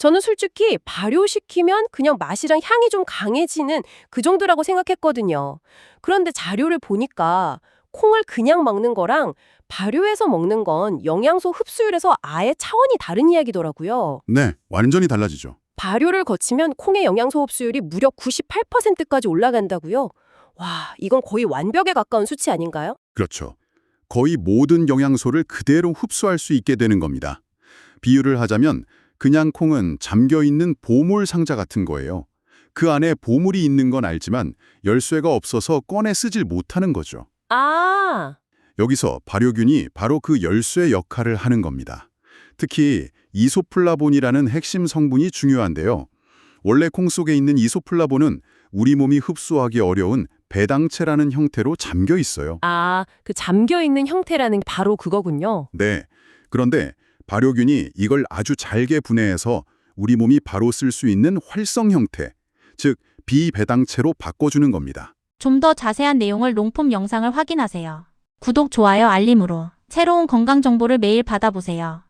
저는 솔직히 발효시키면 그냥 맛이랑 향이 좀 강해지는 그 정도라고 생각했거든요. 그런데 자료를 보니까 콩을 그냥 먹는 거랑 발효해서 먹는 건 영양소 흡수율에서 아예 차원이 다른 이야기더라고요. 네, 완전히 달라지죠. 발효를 거치면 콩의 영양소 흡수율이 무려 98%까지 올라간다고요? 와, 이건 거의 완벽에 가까운 수치 아닌가요? 그렇죠. 거의 모든 영양소를 그대로 흡수할 수 있게 되는 겁니다. 비유를 하자면 그냥 콩은 잠겨 있는 보물 상자 같은 거예요. 그 안에 보물이 있는 건 알지만 열쇠가 없어서 꺼내 쓰질 못하는 거죠. 아, 여기서 발효균이 바로 그 열쇠 역할을 하는 겁니다. 특히 이소플라본이라는 핵심 성분이 중요한데요. 원래 콩 속에 있는 이소플라본은 우리 몸이 흡수하기 어려운 배당체라는 형태로 잠겨 있어요. 아, 그 잠겨 있는 형태라는 게 바로 그거군요. 네. 그런데 발효균이 이걸 아주 잘게 분해해서 우리 몸이 바로 쓸 수 있는 활성 형태, 즉 비배당체로 바꿔주는 겁니다. 좀 더 자세한 내용을 롱폼 영상을 확인하세요. 구독, 좋아요, 알림으로 새로운 건강 정보를 매일 받아보세요.